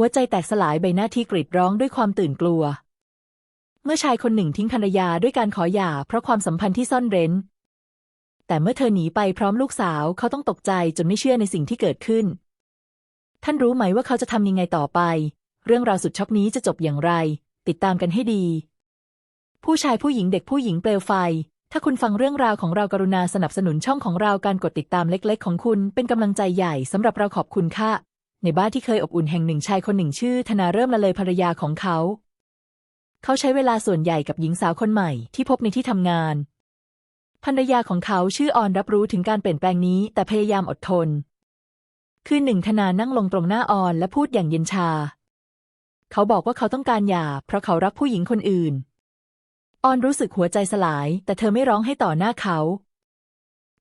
หัวใจแตกสลายใบหน้าที่กรีดร้องด้วยความตื่นกลัว เมื่อชายคนหนึ่งทิ้งภรรยาด้วยการขอหย่าเพราะความสัมพันธ์ที่ซ่อนเร้น แต่เมื่อเธอหนีไปพร้อมลูกสาวเขาต้องตกใจจนไม่เชื่อในสิ่งที่เกิดขึ้น ท่านรู้ไหมว่าเขาจะทำยังไงต่อไป เรื่องราวสุดช็อกนี้จะจบอย่างไร ติดตามกันให้ดี ผู้ชายผู้หญิงเด็กผู้หญิงเปลวไฟถ้าคุณฟังเรื่องราวของเรากรุณาสนับสนุนช่องของเราการกดติดตามเล็ก ๆ ของคุณเป็นกำลังใจใหญ่สำหรับเราขอบคุณค่ะ ในบ้านที่เคยอบอุ่นแห่งหนึ่งชายคนหนึ่งชื่อ ธนาเริ่มละเลยภรรยาของเขา เขาใช้เวลาส่วนใหญ่กับหญิงสาวคนใหม่ที่พบในที่ทำงาน ภรรยาของเขาชื่อออนรับรู้ถึงการเปลี่ยนแปลงนี้ แต่พยายามอดทน คืนหนึ่งธนานั่งลงตรงหน้าออนและพูดอย่างเย็นชา เขาบอกว่าเขาต้องการหย่าเพราะเขารักผู้หญิงคนอื่น ออนรู้สึกหัวใจสลาย แต่เธอไม่ร้องให้ต่อหน้าเขา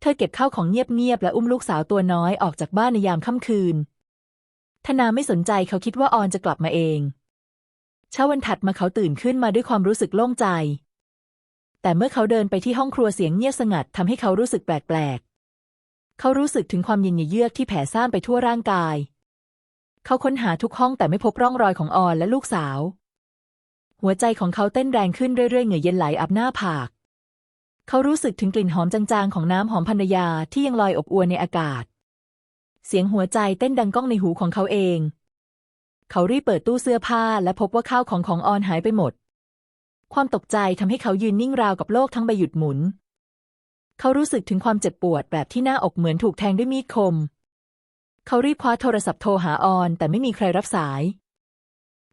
เธอเก็บข้าวของเงียบๆและอุ้มลูกสาวตัวน้อยออกจากบ้านในยามค่ำคืน ธนาไม่สนใจเขาคิดว่าออนจะกลับมาเอง เช้าวันถัดมาเขาตื่นขึ้นมาด้วยความรู้สึกโล่งใจ แต่เมื่อเขาเดินไปที่ห้องครัวเสียงเงียบสงัดทำให้เขารู้สึกแปลกๆ เขารู้สึกถึงความเย็นเยือกที่แผ่ซ่านไปทั่วร่างกาย เขาค้นหาทุกห้องแต่ไม่พบร่องรอยของออนและลูกสาว หัวใจของเขาเต้นแรงขึ้นเรื่อยๆเหงื่อเย็นไหลอับหน้าผาก เขารู้สึกถึงกลิ่นหอมจางๆ ของน้ำหอมภรรยาที่ยังลอยอบอวลในอากาศ เสียงหัวใจเต้นดังก้องในหูของเขาเอง เขารีบเปิดตู้เสื้อผ้าและพบว่าข้าวของของออนหายไปหมด ความตกใจทำให้เขายืนนิ่งราวกับโลกทั้งใบหยุดหมุน เขารู้สึกถึงความเจ็บปวดแบบที่หน้าอกเหมือนถูกแทงด้วยมีดคม เขารีบคว้าโทรศัพท์โทรหาออน แต่ไม่มีใครรับสาย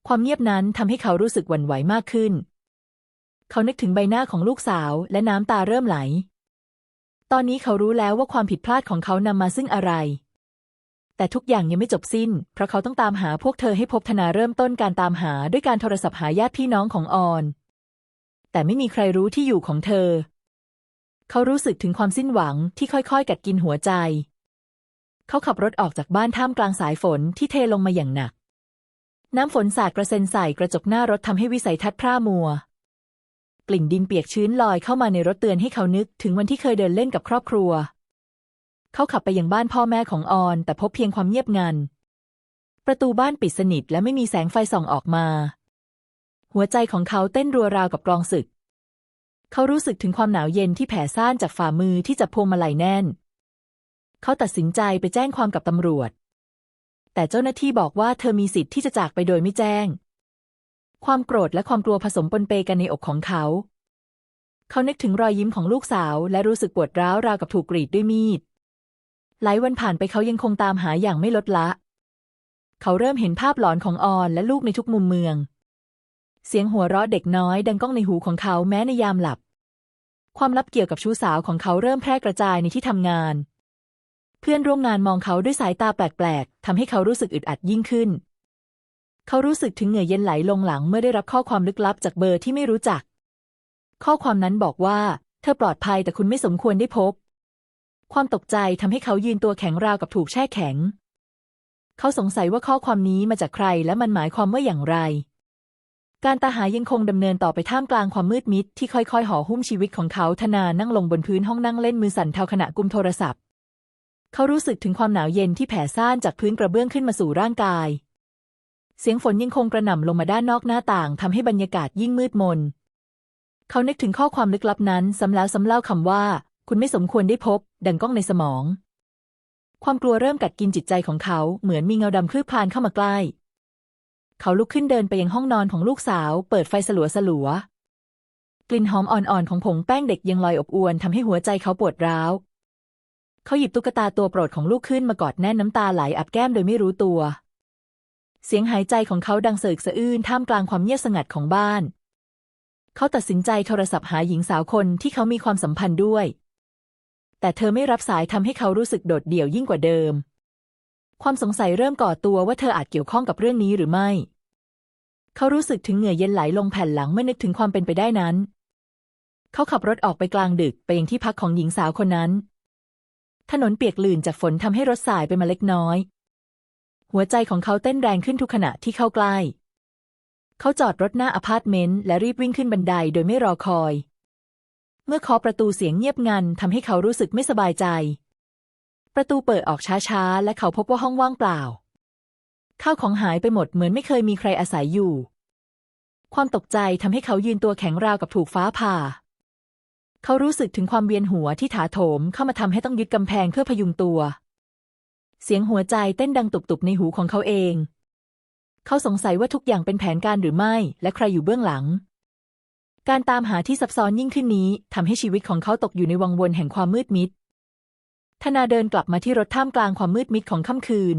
ความเงียบนั้นทำให้เขารู้สึกหวั่นไหวมากขึ้น เขานึกถึงใบหน้าของลูกสาวและน้ำตาเริ่มไหลตอนนี้เขารู้แล้วว่าความผิดพลาดของเขานำมาซึ่งอะไร แต่ทุกอย่างยังไม่จบสิ้น เพราะเขาต้องตามหาพวกเธอให้พบธนาเริ่มต้นการตามหาด้วยการโทรศัพท์หาญาติพี่น้องของออน แต่ไม่มีใครรู้ที่อยู่ของเธอ เขารู้สึกถึงความสิ้นหวังที่ค่อยๆ กัดกินหัวใจ เขาขับรถออกจากบ้านท่ามกลางสายฝนที่เทลงมาอย่างหนัก น้ำฝนสาดกระเซ็นใส่กระจกหน้ารถทำให้วิสัยทัศน์พร่ามัว กลิ่นดินเปียกชื้นลอยเข้ามาในรถเตือนให้เขานึกถึงวันที่เคยเดินเล่นกับครอบครัว เขาขับไปยังบ้านพ่อแม่ของออน แต่พบเพียงความเงียบงัน ประตูบ้านปิดสนิทและไม่มีแสงไฟส่องออกมา หัวใจของเขาเต้นรัวราวกับกลองศึก เขารู้สึกถึงความหนาวเย็นที่แผ่ซ่านจากฝ่ามือที่จับพวงมาลัยแน่น เขาตัดสินใจไปแจ้งความกับตำรวจ แต่เจ้าหน้าที่บอกว่าเธอมีสิทธิ์ที่จะจากไปโดยไม่แจ้ง ความโกรธและความกลัวผสมปนเปกันในอกของเขาเขานึกถึงรอยยิ้มของลูกสาวและรู้สึกปวดร้าวราวกับถูกกรีดด้วยมีด หลายวันผ่านไปเขายังคงตามหาอย่างไม่ลดละ เขาเริ่มเห็นภาพหลอนของออนและลูกในทุกมุมเมือง เสียงหัวเราะเด็กน้อยดังก้องในหูของเขาแม้ในยามหลับ ความลับเกี่ยวกับชู้สาวของเขาเริ่มแพร่กระจายในที่ทำงาน เพื่อนร่วมงานมองเขาด้วยสายตาแปลกๆทำให้เขารู้สึกอึดอัดยิ่งขึ้น เขารู้สึกถึงเหงื่อเย็นไหลลงหลังเมื่อได้รับข้อความลึกลับจากเบอร์ที่ไม่รู้จัก ข้อความนั้นบอกว่า เธอปลอดภัยแต่คุณไม่สมควรได้พบ ความตกใจทำให้เขายืนตัวแข็งราวกับถูกแช่แข็ง เขาสงสัยว่าข้อความนี้มาจากใครและมันหมายความว่าอย่างไร การตาหายังคงดำเนินต่อไปท่ามกลางความมืดมิดที่ค่อยๆห่อหุ้มชีวิตของเขาธนานั่งลงบนพื้นห้องนั่งเล่นมือสั่นเทาขณะกุมโทรศัพท์ เขารู้สึกถึงความหนาวเย็นที่แผ่ซ่านจากพื้นกระเบื้องขึ้นมาสู่ร่างกาย เสียงฝนยังคงกระหน่ำลงมาด้านนอกหน้าต่างทำให้บรรยากาศยิ่งมืดมนเขานึกถึงข้อความลึกลับนั้นซ้ำแล้วซ้ำเล่าคำว่า คุณไม่สมควรได้พบ ดังก้องในสมอง ความกลัวเริ่มกัดกินจิตใจของเขา เหมือนมีเงาดำคลืบคลานเข้ามาใกล้ เขาลุกขึ้นเดินไปยังห้องนอนของลูกสาว เปิดไฟสลัวสลัวกลิ่นหอมอ่อนๆ ของผงแป้งเด็กยังลอยอบอวนทำให้หัวใจเขาปวดร้าว เขาหยิบตุ๊กตาตัวโปรดของลูกขึ้นมากอดแน่นน้ำตาไหลอับแก้มโดยไม่รู้ตัว เสียงหายใจของเขาดังเสกสะอื้นท่ามกลางความเงียบสงัดของบ้าน เขาตัดสินใจโทรศัพท์หาหญิงสาวคนที่เขามีความสัมพันธ์ด้วย แต่เธอไม่รับสายทำให้เขารู้สึกโดดเดี่ยวยิ่งกว่าเดิม ความสงสัยเริ่มก่อตัวว่าเธออาจเกี่ยวข้องกับเรื่องนี้หรือไม่ เขารู้สึกถึงเหงื่อเย็นไหลลงแผ่นหลังเมื่อนึกถึงความเป็นไปได้นั้น เขาขับรถออกไปกลางดึกไปยังที่พักของหญิงสาวคนนั้น ถนนเปียกลื่นจากฝนทำให้รถสายไปมาเล็กน้อย หัวใจของเขาเต้นแรงขึ้นทุกขณะที่เข้าใกล้ เขาจอดรถหน้าอพาร์ตเมนต์และรีบวิ่งขึ้นบันไดโดยไม่รอคอย มื่อเคาะประตูเสียงเงียบงันทำให้เขารู้สึกไม่สบายใจ ประตูเปิดออกช้าๆ และเขาพบว่าห้องว่างเปล่า ข้าวของหายไปหมดเหมือนไม่เคยมีใครอาศัยอยู่ ความตกใจทำให้เขายืนตัวแข็งราวกับถูกฟ้าผ่า เขารู้สึกถึงความเวียนหัวที่ถาโถมเข้ามาทำให้ต้องยึดกำแพงเพื่อพยุงตัว เสียงหัวใจเต้นดังตุบๆในหูของเขาเอง เขาสงสัยว่าทุกอย่างเป็นแผนการหรือไม่ และใครอยู่เบื้องหลัง การตามหาที่ซับซ้อนยิ่งขึ้นนี้ทำให้ชีวิตของเขาตกอยู่ในวังวนแห่งความมืดมิด ธนาเดินกลับมาที่รถท่ามกลางความมืดมิดของค่ำคืน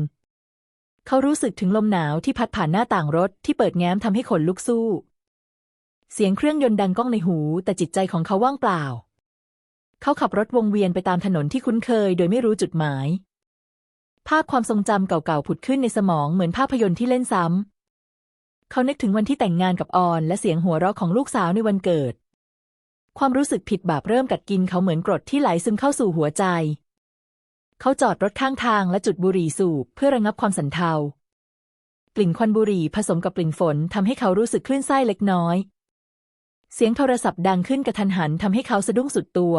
เขารู้สึกถึงลมหนาวที่พัดผ่านหน้าต่างรถที่เปิดแง้มทำให้ขนลุกสู้ เสียงเครื่องยนต์ดังก้องในหู แต่จิตใจของเขาว่างเปล่า เขาขับรถวงเวียนไปตามถนนที่คุ้นเคย โดยไม่รู้จุดหมาย ภาพความทรงจำเก่าๆผุดขึ้นในสมองเหมือนภาพยนตร์ที่เล่นซ้ำ เขานึกถึงวันที่แต่งงานกับออน และเสียงหัวเราะของลูกสาวในวันเกิด ความรู้สึกผิดบาปเริ่มกัดกินเขาเหมือนกรดที่ไหลซึมเข้าสู่หัวใจ เขาจอดรถข้างทางและจุดบุหรี่สูบเพื่อระงับความสันเทากลิ่นควันบุหรี่ผสมกับกลิ่นฝนทำให้เขารู้สึกคลื่นไส้เล็กน้อย เสียงโทรศัพท์ดังขึ้นกระทันหันทำให้เขาสะดุ้งสุดตัว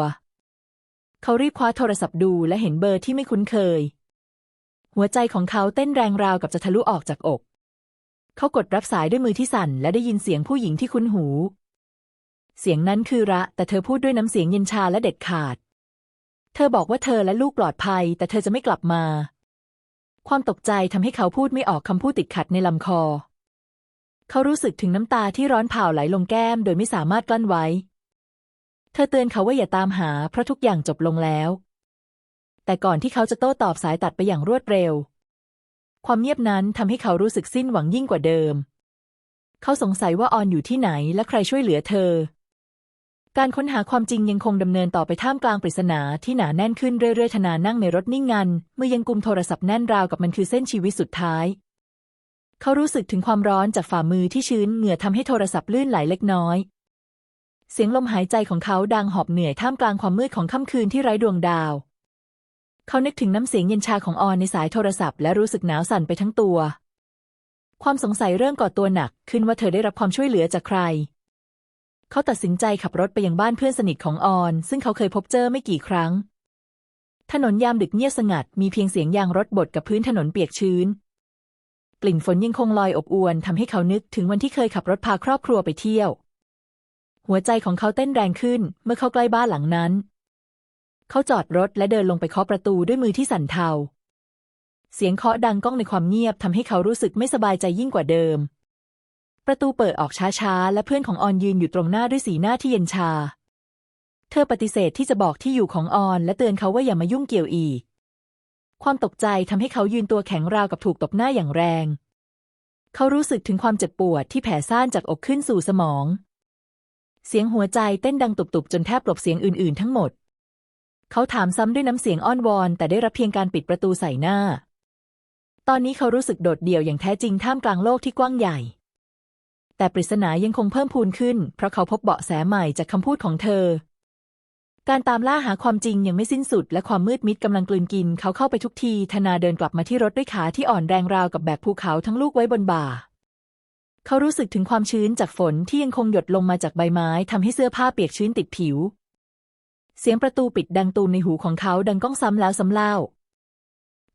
เขารีบคว้าโทรศัพท์ดูและเห็นเบอร์ที่ไม่คุ้นเคย หัวใจของเขาเต้นแรงราวกับจะทะลุออกจากอก เขากดรับสายด้วยมือที่สั่น และได้ยินเสียงผู้หญิงที่คุ้นหู เสียงนั้นคือระ แต่เธอพูดด้วยน้ำเสียงเย็นชาและเด็ดขาด เธอบอกว่าเธอและลูกปลอดภัย แต่เธอจะไม่กลับมา ความตกใจทำให้เขาพูดไม่ออกคำพูดติดขัดในลำคอ เขารู้สึกถึงน้ำตาที่ร้อนเผาไหลลงแก้ม โดยไม่สามารถกลั้นไว้ เธอเตือนเขาว่าอย่าตามหาเพราะทุกอย่างจบลงแล้ว แต่ก่อนที่เขาจะโต้ตอบสายตัดไปอย่างรวดเร็ว ความเงียบนั้นทำให้เขารู้สึกสิ้นหวังยิ่งกว่าเดิม เขาสงสัยว่าออนอยู่ที่ไหนและใครช่วยเหลือเธอ การค้นหาความจริงยังคงดำเนินต่อไปท่ามกลางปริศนาที่หนาแน่นขึ้นเรื่อยๆธนานั่งในรถนิ่งงันเมื่อยังกุมโทรศัพท์แน่นราวกับมันคือเส้นชีวิตสุดท้าย เขารู้สึกถึงความร้อนจากฝ่ามือที่ชื้นเหงื่อทำให้โทรศัพท์ลื่นไหลเล็กน้อยเสียงลมหายใจของเขาดังหอบเหนื่อยท่ามกลางความมืดของค่ำคืนที่ไร้ดวงดาว เขานึกถึงน้ำเสียงเย็นชาของออนในสายโทรศัพท์และรู้สึกหนาวสั่นไปทั้งตัว ความสงสัยเริ่มก่อตัวหนักขึ้นว่าเธอได้รับความช่วยเหลือจากใคร เขาตัดสินใจขับรถไปยังบ้านเพื่อนสนิทของออน ซึ่งเขาเคยพบเจอไม่กี่ครั้ง ถนนยามดึกเงียบสงัด มีเพียงเสียงยางรถบดกับพื้นถนนเปียกชื้น กลิ่นฝนยังคงลอยอบอวนทำให้เขานึกถึงวันที่เคยขับรถพาครอบครัวไปเที่ยว หัวใจของเขาเต้นแรงขึ้นเมื่อเข้าใกล้บ้านหลังนั้น เขาจอดรถและเดินลงไปเคาะประตูด้วยมือที่สั่นเทา เสียงเคาะดังก้องในความเงียบทำให้เขารู้สึกไม่สบายใจยิ่งกว่าเดิม ประตูเปิดออกช้าๆ และเพื่อนของออนยืนอยู่ตรงหน้าด้วยสีหน้าที่เย็นชา เธอปฏิเสธที่จะบอกที่อยู่ของออนและเตือนเขาว่าอย่ามายุ่งเกี่ยวอีก ความตกใจทำให้เขายืนตัวแข็งราวกับถูกตบหน้าอย่างแรง เขารู้สึกถึงความเจ็บปวดที่แผ่ซ่านจากอกขึ้นสู่สมอง เสียงหัวใจเต้นดังตุบๆจนแทบกลบเสียงอื่นๆ ทั้งหมด เขาถามซ้ำด้วยน้ำเสียงอ้อนวอน แต่ได้รับเพียงการปิดประตูใส่หน้า ตอนนี้เขารู้สึกโดดเดี่ยวอย่างแท้จริงท่ามกลางโลกที่กว้างใหญ่ แต่ปริศนายังคงเพิ่มพูนขึ้น เพราะเขาพบเบาะแสใหม่จากคำพูดของเธอ การตามล่าหาความจริงยังไม่สิ้นสุด และความมืดมิดกำลังกลืนกิน เขาเข้าไปทุกทีธนาเดินกลับมาที่รถด้วยขาที่อ่อนแรงราวกับแบกภูเขาทั้งลูกไว้บนบ่าเขารู้สึกถึงความชื้นจากฝนที่ยังคงหยดลงมาจากใบไม้ทำให้เสื้อผ้าเปียกชื้นติดผิว เสียงประตูปิดดังตูมในหูของเขาดังก้องซ้ำแล้วซ้ำเล่า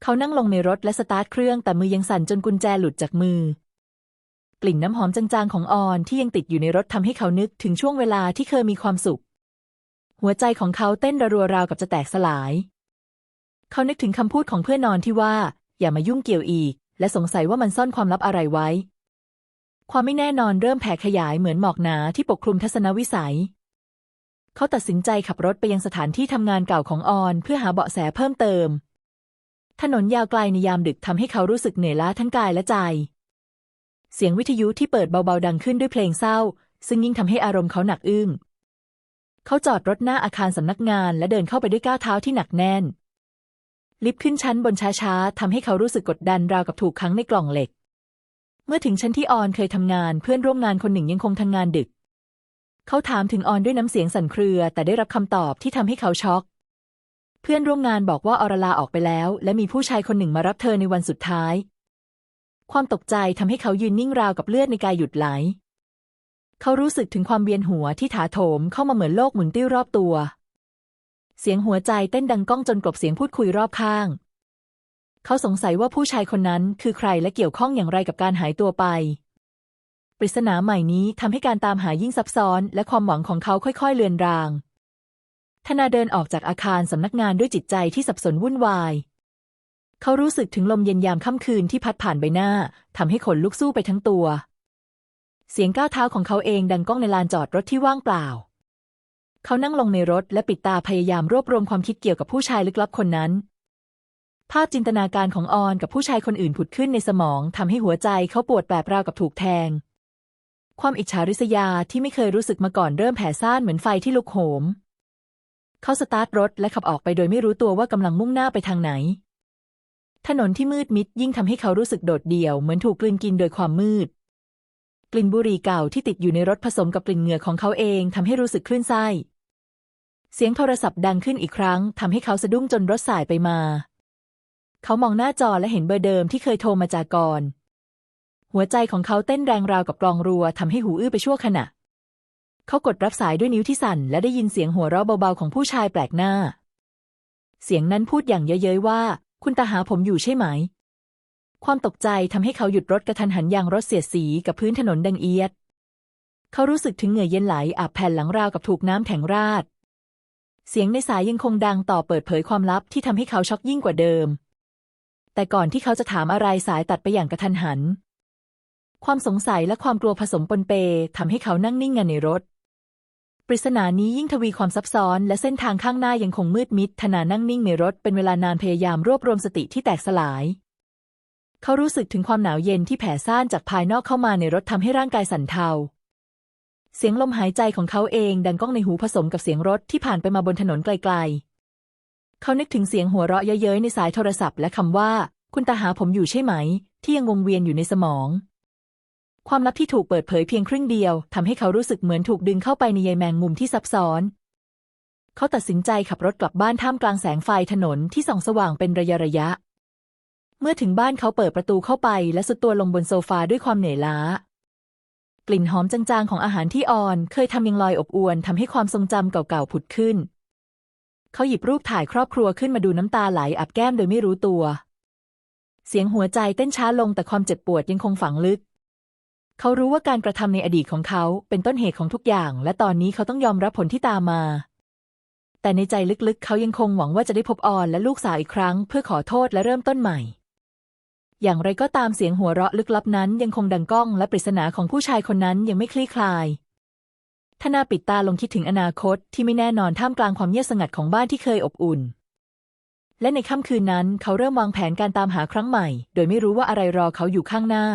เขานั่งลงในรถและสตาร์ทเครื่องแต่มือยังสั่นจนกุญแจหลุดจากมือ กลิ่นน้ำหอมจางๆของออนที่ยังติดอยู่ในรถทำให้เขานึกถึงช่วงเวลาที่เคยมีความสุข หัวใจของเขาเต้นระรัวราวกับจะแตกสลาย เขานึกถึงคำพูดของเพื่อนนอนที่ว่า อย่ามายุ่งเกี่ยวอีก และสงสัยว่ามันซ่อนความลับอะไรไว้ ความไม่แน่นอนเริ่มแผ่ขยายเหมือนหมอกหนาที่ปกคลุมทัศนวิสัย เขาตัดสินใจขับรถไปยังสถานที่ทำงานเก่าของออน เพื่อหาเบาะแสเพิ่มเติม ถนนยาวไกลในยามดึกทำให้เขารู้สึกเหนื่อยล้าทั้งกายและใจ เสียงวิทยุที่เปิดเบาๆดังขึ้นด้วยเพลงเศร้า ซึ่งยิ่งทำให้อารมณ์เขาหนักอึ้งเขาจอดรถหน้าอาคารสำนักงานและเดินเข้าไปด้วยก้าวเท้าที่หนักแน่น ลิฟต์ขึ้นชั้นบนช้าๆทำให้เขารู้สึกกดดันราวกับถูกขังในกล่องเหล็ก เมื่อถึงชั้นที่ออนเคยทำงานเพื่อนร่วมงานคนหนึ่งยังคงทำงานดึก เขาถามถึงออนด้วยน้ำเสียงสั่นเครือ แต่ได้รับคำตอบที่ทำให้เขาช็อก เพื่อนร่วมงานบอกว่าอรลาออกไปแล้ว และมีผู้ชายคนหนึ่งมารับเธอในวันสุดท้าย ความตกใจทำให้เขายืนนิ่งราวกับเลือดในกายหยุดไหล เขารู้สึกถึงความเวียนหัวที่ถาโถมเข้ามาเหมือนโลกหมุนติ้วรอบตัว เสียงหัวใจเต้นดังก้องจนกลบเสียงพูดคุยรอบข้าง เขเขาสงสัยว่าผู้ชายคนนั้นคือใครและเกี่ยวข้องอย่างไรกับการหายตัวไป ปริศนาใหม่นี้ทำให้การตามหายิ่งซับซ้อน และความหวังของเขาค่อยๆ เลือนราง ธนาเดินออกจากอาคารสำนักงานด้วยจิตใจที่สับสนวุ่นวาย เขารู้สึกถึงลมเย็นยามค่ำคืนที่พัดผ่านใบหน้าทำให้ขนลุกสู้ไปทั้งตัว เสียงก้าวเท้าของเขาเองดังก้องในลานจอดรถที่ว่างเปล่า เขานั่งลงในรถและปิดตาพยายามรวบรวมความคิดเกี่ยวกับผู้ชายลึกลับคนนั้นภาพจินตนาการของออนกับผู้ชายคนอื่นผุดขึ้นในสมองทำให้หัวใจเขาปวดแปรบราวกับถูกแทง ความอิจฉาริษยาที่ไม่เคยรู้สึกมาก่อนเริ่มแผ่ซ่านเหมือนไฟที่ลุกโหม เขาสตาร์ทรถและขับออกไปโดยไม่รู้ตัวว่ากำลังมุ่งหน้าไปทางไหน ถนนที่มืดมิดยิ่งทำให้เขารู้สึกโดดเดี่ยวเหมือนถูกกลืนกินโดยความมืด กลิ่นบุหรี่เก่าที่ติดอยู่ในรถผสมกับกลิ่นเหงื่อของเขาเองทำให้รู้สึกคลื่นไส้เสียงโทรศัพท์ดังขึ้นอีกครั้งทำให้เขาสะดุ้งจนรถสายไปมา เขามองหน้าจอและเห็นเบอร์เดิมที่เคยโทรมาจากกร หัวใจของเขาเต้นแรงราวกับกลองรัวทำให้หูอื้อไปชั่วขณะ เขากดรับสายด้วยนิ้วที่สั่น และได้ยินเสียงหัวเราะเบาๆของผู้ชายแปลกหน้า เสียงนั้นพูดอย่างเย้ยๆว่า คุณตาหาผมอยู่ใช่ไหม ความตกใจทำให้เขาหยุดรถกระทันหันอย่างรถเสียดสีกับพื้นถนนดังเอียด เขารู้สึกถึงเหงื่อเย็นไหลอาบแผ่นหลังราวกับถูกน้ำแข็งราด เสียงในสายยังคงดังต่อเปิดเผยความลับที่ทำให้เขาช็อกยิ่งกว่าเดิมแต่ก่อนที่เขาจะถามอะไรสายตัดไปอย่างกระทันหัน ความสงสัยและความกลัวผสมปนเปทำให้เขานั่งนิ่งงันในรถ ปริศนานี้ยิ่งทวีความซับซ้อน และเส้นทางข้างหน้ายังคงมืดมิดธนานั่งนิ่งในรถเป็นเวลานานพยายามรวบรวมสติที่แตกสลาย เขารู้สึกถึงความหนาวเย็นที่แผ่ซ่านจากภายนอกเข้ามาในรถทำให้ร่างกายสั่นเทาเสียงลมหายใจของเขาเองดังก้องในหูผสมกับเสียงรถที่ผ่านไปมาบนถนนไกลๆ เขานึกถึงเสียงหัวเราะเย้ยในสายโทรศัพท์และคำว่า คุณตาหาผมอยู่ใช่ไหม ที่ยังวงเวียนอยู่ในสมอง ความลับที่ถูกเปิดเผยเพียงครึ่งเดียวทำให้เขารู้สึกเหมือนถูกดึงเข้าไปในใยแมงมุมที่ซับซ้อน เขาตัดสินใจขับรถกลับบ้านท่ามกลางแสงไฟถนนที่ส่องสว่างเป็นระยะระยะ เมื่อถึงบ้านเขาเปิดประตูเข้าไปและสุดตัวลงบนโซฟาด้วยความเหนื่อยล้า กลิ่นหอมจางๆของอาหารที่ออน เคยทำยังลอยอบอวนทำให้ความทรงจำเก่าๆผุดขึ้น เขาหยิบรูปถ่ายครอบครัวขึ้นมาดูน้ำตาไหลอับแก้มโดยไม่รู้ตัว เสียงหัวใจเต้นช้าลงแต่ความเจ็บปวดยังคงฝังลึก เขารู้ว่าการกระทำในอดีตของเขาเป็นต้นเหตุของทุกอย่าง และตอนนี้เขาต้องยอมรับผลที่ตามมา แต่ในใจลึกๆ เขายังคงหวังว่าจะได้พบออนและลูกสาวอีกครั้ง เพื่อขอโทษและเริ่มต้นใหม่ อย่างไรก็ตามเสียงหัวเราะลึกลับนั้นยังคงดังก้อง และปริศนาของผู้ชายคนนั้นยังไม่คลี่คลายธนาปิดตาลงคิดถึงอนาคตที่ไม่แน่นอนท่ามกลางความเงียบสงัดของบ้านที่เคยอบอุ่น และในค่ำคืนนั้นเขาเริ่มวางแผนการตามหาครั้งใหม่ โดยไม่รู้ว่าอะไรรอเขาอยู่ข้างหน้า